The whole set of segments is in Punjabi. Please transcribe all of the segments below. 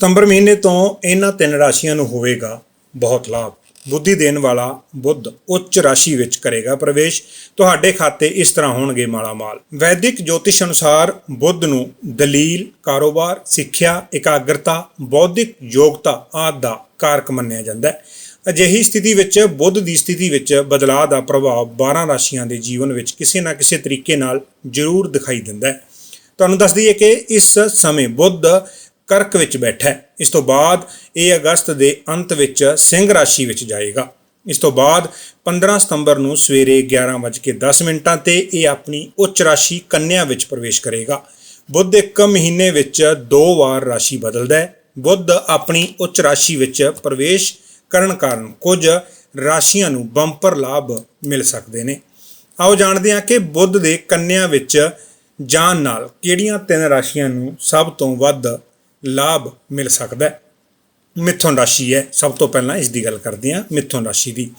ਸਤੰਬਰ ਮਹੀਨੇ ਤੋਂ ਇਹਨਾਂ ਤਿੰਨ ਰਾਸ਼ੀਆਂ ਨੂੰ ਹੋਵੇਗਾ ਬਹੁਤ ਲਾਭ। ਬੁੱਧੀ ਦੇਣ ਵਾਲਾ ਬੁੱਧ ਉੱਚ ਰਾਸ਼ੀ ਵਿੱਚ ਕਰੇਗਾ ਪ੍ਰਵੇਸ਼। ਤੁਹਾਡੇ ਖਾਤੇ ਇਸ ਤਰ੍ਹਾਂ ਹੋਣਗੇ ਮਾਲਾਮਾਲ। ਵੈਦਿਕ ਜੋਤਿਸ਼ ਅਨੁਸਾਰ ਬੁੱਧ ਨੂੰ ਦਲੀਲ, ਕਾਰੋਬਾਰ, ਸਿੱਖਿਆ, ਇਕਾਗਰਤਾ, ਬੌਧਿਕ ਯੋਗਤਾ ਆਦਿ ਦਾ ਕਾਰਕ ਮੰਨਿਆ ਜਾਂਦਾ ਹੈ। ਅਜਿਹੀ ਸਥਿਤੀ ਵਿੱਚ, ਬੁੱਧ ਦੀ ਸਥਿਤੀ ਵਿੱਚ ਬਦਲਾਅ ਦਾ ਪ੍ਰਭਾਵ 12 ਰਾਸ਼ੀਆਂ ਦੇ ਜੀਵਨ ਵਿੱਚ ਕਿਸੇ ਨਾ ਕਿਸੇ ਤਰੀਕੇ ਨਾਲ ਜ਼ਰੂਰ ਦਿਖਾਈ ਦਿੰਦਾ ਹੈ। ਤੁਹਾਨੂੰ ਦੱਸ ਦਈਏ ਕਿ ਇਸ ਸਮੇਂ ਬੁੱਧ ਕਰਕ ਵਿੱਚ ਬੈਠਾ ਹੈ। ਇਸ ਤੋਂ ਬਾਅਦ ਇਹ ਅਗਸਤ ਦੇ ਅੰਤ ਵਿੱਚ ਸਿੰਘ ਰਾਸ਼ੀ ਵਿੱਚ ਜਾਏਗਾ। ਇਸ ਤੋਂ ਬਾਅਦ 15 ਸਤੰਬਰ ਨੂੰ ਸਵੇਰੇ 11:10 ਮਿੰਟਾਂ ਤੇ ਇਹ ਆਪਣੀ ਉੱਚ ਰਾਸ਼ੀ ਕੰਨਿਆ ਵਿੱਚ ਪ੍ਰਵੇਸ਼ ਕਰੇਗਾ। ਬੁੱਧ ਇੱਕ ਮਹੀਨੇ ਵਿੱਚ ਦੋ ਵਾਰ ਰਾਸ਼ੀ ਬਦਲਦਾ ਹੈ। ਬੁੱਧ ਆਪਣੀ ਉੱਚ ਰਾਸ਼ੀ ਵਿੱਚ ਪ੍ਰਵੇਸ਼ ਕਰਨ ਕਾਰਨ ਕੁਝ ਰਾਸ਼ੀਆਂ ਨੂੰ ਬੰਪਰ ਲਾਭ ਮਿਲ ਸਕਦੇ ਨੇ। ਆਓ ਜਾਣਦੇ ਹਾਂ ਕਿ ਬੁੱਧ ਦੇ ਕੰਨਿਆ ਵਿੱਚ ਜਾਣ ਨਾਲ ਕਿਹੜੀਆਂ ਤਿੰਨ ਰਾਸ਼ੀਆਂ ਨੂੰ ਸਭ ਤੋਂ ਵੱਧ ਲਾਭ ਮਿਲ ਸਕਦਾ ਹੈ। ਮਿਥੁਨ ਰਾਸ਼ੀ ਹੈ। ਸਭ ਤੋਂ ਪਹਿਲਾਂ ਇਸ ਦੀ ਗੱਲ ਕਰਦੇ ਹਾਂ, ਮਿਥੁਨ ਰਾਸ਼ੀ ਦੀ।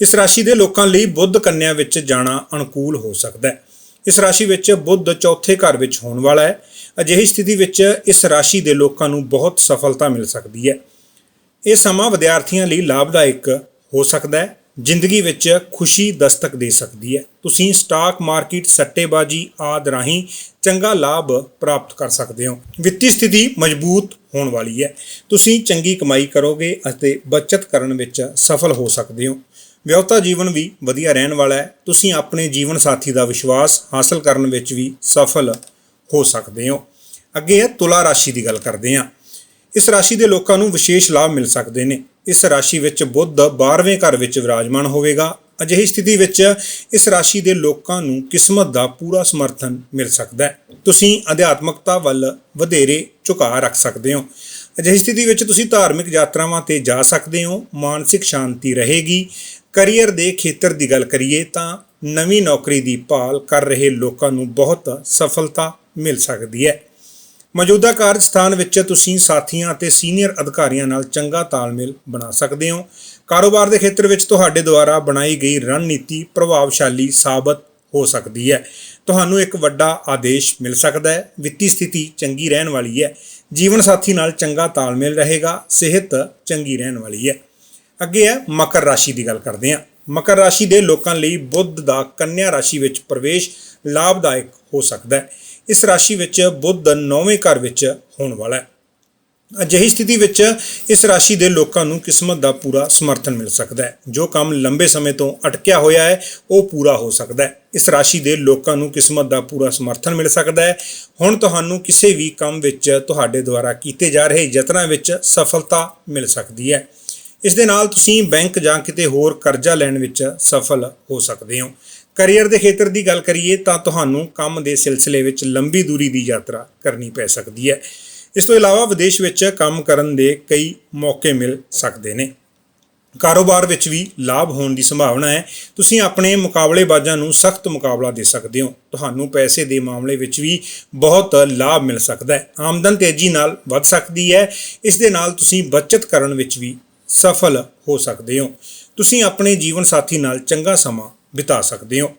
ਇਸ ਰਾਸ਼ੀ ਦੇ ਲੋਕਾਂ ਲਈ ਬੁੱਧ ਕੰਨਿਆ ਵਿੱਚ ਜਾਣਾ ਅਨੁਕੂਲ ਹੋ ਸਕਦਾ ਹੈ। ਇਸ ਰਾਸ਼ੀ ਵਿੱਚ ਬੁੱਧ ਚੌਥੇ ਘਰ ਵਿੱਚ ਹੋਣ ਵਾਲਾ ਹੈ। ਅਜਿਹੀ ਸਥਿਤੀ ਵਿੱਚ ਇਸ ਰਾਸ਼ੀ ਦੇ ਲੋਕਾਂ ਨੂੰ ਬਹੁਤ ਸਫਲਤਾ ਮਿਲ ਸਕਦੀ ਹੈ। ਇਹ ਸਮਾਂ ਵਿਦਿਆਰਥੀਆਂ ਲਈ ਲਾਭਦਾਇਕ ਹੋ ਸਕਦਾ ਹੈ। ਜ਼ਿੰਦਗੀ ਵਿੱਚ ਖੁਸ਼ੀ ਦਸਤਕ ਦੇ ਸਕਦੀ ਹੈ। ਤੁਸੀਂ ਸਟਾਕ ਮਾਰਕੀਟ ਸੱਟੇਬਾਜ਼ੀ ਆਦਿ ਰਾਹੀਂ ਚੰਗਾ ਲਾਭ ਪ੍ਰਾਪਤ ਕਰ ਸਕਦੇ ਹੋ। ਵਿੱਤੀ ਸਥਿਤੀ ਮਜ਼ਬੂਤ ਹੋਣ ਵਾਲੀ ਹੈ। ਤੁਸੀਂ ਚੰਗੀ ਕਮਾਈ ਕਰੋਗੇ ਅਤੇ ਬਚਤ ਕਰਨ ਵਿੱਚ ਸਫਲ ਹੋ ਸਕਦੇ ਹੋ। ਵਿਆਹਤਾ ਜੀਵਨ ਵੀ ਵਧੀਆ ਰਹਿਣ ਵਾਲਾ ਹੈ। ਤੁਸੀਂ ਆਪਣੇ ਜੀਵਨ ਸਾਥੀ ਦਾ ਵਿਸ਼ਵਾਸ ਹਾਸਲ ਕਰਨ ਵਿੱਚ ਵੀ ਸਫਲ ਹੋ ਸਕਦੇ ਹੋ। ਅੱਗੇ ਹੈ ਤੁਲਾ ਰਾਸ਼ੀ ਦੀ ਗੱਲ ਕਰਦੇ ਹਾਂ। ਇਸ ਰਾਸ਼ੀ ਦੇ ਲੋਕਾਂ ਨੂੰ ਵਿਸ਼ੇਸ਼ ਲਾਭ ਮਿਲ ਸਕਦੇ ਨੇ। ਇਸ ਰਾਸ਼ੀ ਵਿੱਚ ਬੁੱਧ 12ਵੇਂ ਘਰ ਵਿੱਚ ਵਿਰਾਜਮਾਨ ਹੋਵੇਗਾ। ਅਜਿਹੀ ਸਥਿਤੀ ਵਿੱਚ ਇਸ ਰਾਸ਼ੀ ਦੇ ਲੋਕਾਂ ਨੂੰ ਕਿਸਮਤ ਦਾ ਪੂਰਾ ਸਮਰਥਨ ਮਿਲ ਸਕਦਾ ਹੈ। ਤੁਸੀਂ ਅਧਿਆਤਮਕਤਾ ਵੱਲ ਵਧੇਰੇ ਝੁਕਾਅ ਰੱਖ ਸਕਦੇ ਹੋ। ਅਜਿਹੀ ਸਥਿਤੀ ਵਿੱਚ ਤੁਸੀਂ ਧਾਰਮਿਕ ਯਾਤਰਾਵਾਂ ਤੇ ਜਾ ਸਕਦੇ ਹੋ। ਮਾਨਸਿਕ ਸ਼ਾਂਤੀ ਰਹੇਗੀ। ਕੈਰੀਅਰ ਦੇ ਖੇਤਰ ਦੀ ਗੱਲ ਕਰੀਏ ਤਾਂ ਨਵੀਂ ਨੌਕਰੀ ਦੀ ਭਾਲ ਕਰ ਰਹੇ ਲੋਕਾਂ ਨੂੰ ਬਹੁਤ ਸਫਲਤਾ ਮਿਲ ਸਕਦੀ ਹੈ। ਮੌਜੂਦਾ ਕਾਰਜ ਸਥਾਨ ਵਿੱਚ ਤੁਸੀਂ ਸਾਥੀਆਂ ਅਤੇ ਸੀਨੀਅਰ ਅਧਿਕਾਰੀਆਂ ਨਾਲ ਚੰਗਾ ਤਾਲਮੇਲ ਬਣਾ ਸਕਦੇ ਹੋ। ਕਾਰੋਬਾਰ ਦੇ ਖੇਤਰ ਵਿੱਚ ਤੁਹਾਡੇ ਦੁਆਰਾ ਬਣਾਈ ਗਈ ਰਣਨੀਤੀ ਪ੍ਰਭਾਵਸ਼ਾਲੀ ਸਾਬਤ ਹੋ ਸਕਦੀ ਹੈ। ਤੁਹਾਨੂੰ ਇੱਕ ਵੱਡਾ ਆਦੇਸ਼ ਮਿਲ ਸਕਦਾ ਹੈ। ਵਿੱਤੀ ਸਥਿਤੀ ਚੰਗੀ ਰਹਿਣ ਵਾਲੀ ਹੈ। ਜੀਵਨ ਸਾਥੀ ਨਾਲ ਚੰਗਾ ਤਾਲਮੇਲ ਰਹੇਗਾ। ਸਿਹਤ ਚੰਗੀ ਰਹਿਣ ਵਾਲੀ ਹੈ। ਅੱਗੇ ਹੈ ਮਕਰ ਰਾਸ਼ੀ ਦੀ ਗੱਲ ਕਰਦੇ ਹਾਂ। ਮਕਰ ਰਾਸ਼ੀ ਦੇ ਲੋਕਾਂ ਲਈ ਬੁੱਧ ਦਾ ਕੰਨਿਆ ਰਾਸ਼ੀ ਵਿੱਚ ਪ੍ਰਵੇਸ਼ ਲਾਭਦਾਇਕ ਹੋ ਸਕਦਾ ਹੈ। ਇਸ ਰਾਸ਼ੀ ਵਿੱਚ ਬੁੱਧ ਨੌਵੇਂ ਘਰ ਵਿੱਚ ਹੋਣ ਵਾਲਾ ਹੈ। ਅਜਿਹੀ ਸਥਿਤੀ ਵਿੱਚ ਇਸ ਰਾਸ਼ੀ ਦੇ ਲੋਕਾਂ ਨੂੰ ਕਿਸਮਤ ਦਾ ਪੂਰਾ ਸਮਰਥਨ ਮਿਲ ਸਕਦਾ ਹੈ। ਜੋ ਕੰਮ ਲੰਬੇ ਸਮੇਂ ਤੋਂ ਅਟਕਿਆ ਹੋਇਆ ਹੈ, ਉਹ ਪੂਰਾ ਹੋ ਸਕਦਾ ਹੈ। ਇਸ ਰਾਸ਼ੀ ਦੇ ਲੋਕਾਂ ਨੂੰ ਕਿਸਮਤ ਦਾ ਪੂਰਾ ਸਮਰਥਨ ਮਿਲ ਸਕਦਾ ਹੈ। ਹੁਣ ਤੁਹਾਨੂੰ ਕਿਸੇ ਵੀ ਕੰਮ ਵਿੱਚ ਤੁਹਾਡੇ ਦੁਆਰਾ ਕੀਤੇ ਜਾ ਰਹੇ ਯਤਨਾਂ ਵਿੱਚ ਸਫਲਤਾ ਮਿਲ ਸਕਦੀ ਹੈ। ਇਸ ਦੇ ਨਾਲ ਤੁਸੀਂ ਬੈਂਕ ਜਾਂ ਕਿਤੇ ਹੋਰ ਕਰਜ਼ਾ ਲੈਣ ਵਿੱਚ ਸਫਲ ਹੋ ਸਕਦੇ ਹੋ। ਕੈਰੀਅਰ ਦੇ ਖੇਤਰ ਦੀ ਗੱਲ ਕਰੀਏ ਤਾਂ ਤੁਹਾਨੂੰ ਕੰਮ ਦੇ ਸਿਲਸਿਲੇ ਵਿੱਚ ਲੰਬੀ ਦੂਰੀ ਦੀ ਯਾਤਰਾ ਕਰਨੀ ਪੈ ਸਕਦੀ ਹੈ। ਇਸ ਤੋਂ ਇਲਾਵਾ ਵਿਦੇਸ਼ ਵਿੱਚ ਕੰਮ ਕਰਨ ਦੇ ਕਈ ਮੌਕੇ ਮਿਲ ਸਕਦੇ ਨੇ। ਕਾਰੋਬਾਰ ਵਿੱਚ ਵੀ ਲਾਭ ਹੋਣ ਦੀ ਸੰਭਾਵਨਾ ਹੈ। ਤੁਸੀਂ ਆਪਣੇ ਮੁਕਾਬਲੇਬਾਜ਼ਾਂ ਨੂੰ ਸਖਤ ਮੁਕਾਬਲਾ ਦੇ ਸਕਦੇ ਹੋ। ਤੁਹਾਨੂੰ ਪੈਸੇ ਦੇ ਮਾਮਲੇ ਵਿੱਚ ਵੀ ਬਹੁਤ ਲਾਭ ਮਿਲ ਸਕਦਾ ਹੈ। ਆਮਦਨ ਤੇਜ਼ੀ ਨਾਲ ਵੱਧ ਸਕਦੀ ਹੈ। ਇਸ ਦੇ ਨਾਲ ਤੁਸੀਂ ਬਚਤ ਕਰਨ ਵਿੱਚ ਵੀ ਸਫਲ ਹੋ ਸਕਦੇ ਹੋ। ਤੁਸੀਂ ਆਪਣੇ ਜੀਵਨ ਸਾਥੀ ਨਾਲ ਚੰਗਾ ਸਮਾਂ ਬਿਤਾ ਸਕਦੇ ਹੋ।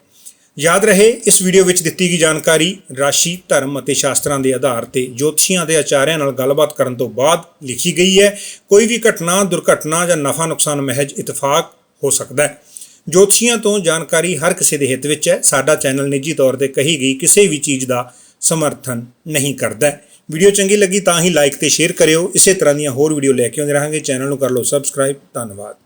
ਯਾਦ ਰਹੇ, ਇਸ ਵੀਡੀਓ ਵਿੱਚ ਦਿੱਤੀ ਗਈ ਜਾਣਕਾਰੀ ਰਾਸ਼ੀ, ਧਰਮ ਅਤੇ ਸ਼ਾਸਤਰਾਂ ਦੇ ਆਧਾਰ ਤੇ ਜੋਤਸ਼ੀਆਂ ਦੇ ਆਚਾਰਿਆਂ ਨਾਲ ਗੱਲਬਾਤ ਕਰਨ ਤੋਂ ਬਾਅਦ ਲਿਖੀ ਗਈ ਹੈ, ਕੋਈ ਵੀ ਘਟਨਾ, ਦੁਰਘਟਨਾ ਜਾਂ ਨਫਾ ਨੁਕਸਾਨ ਮਹਿਜ ਇਤਫਾਕ ਹੋ ਸਕਦਾ ਹੈ। ਜੋਤਸ਼ੀਆਂ ਤੋਂ ਜਾਣਕਾਰੀ ਹਰ ਕਿਸੇ ਦੇ ਹਿੱਤ ਵਿੱਚ ਹੈ। ਸਾਡਾ ਚੈਨਲ ਨਿੱਜੀ ਤੌਰ ਤੇ ਕਹੀ ਗਈ ਕਿਸੇ ਵੀ ਚੀਜ਼ ਦਾ ਸਮਰਥਨ ਨਹੀਂ ਕਰਦਾ ਵੀਡੀਓ ਚੰਗੀ ਲੱਗੀ ਤਾਂ ਹੀ ਲਾਈਕ ਤੇ ਸ਼ੇਅਰ ਕਰਿਓ। ਇਸੇ ਤਰ੍ਹਾਂ ਦੀਆਂ ਹੋਰ ਵੀਡੀਓ ਲੈ ਕੇ ਆਉਂਦੇ ਰਹਾਂਗੇ। ਚੈਨਲ ਨੂੰ ਕਰ ਲਓ ਸਬਸਕ੍ਰਾਈਬ ਧੰਨਵਾਦ।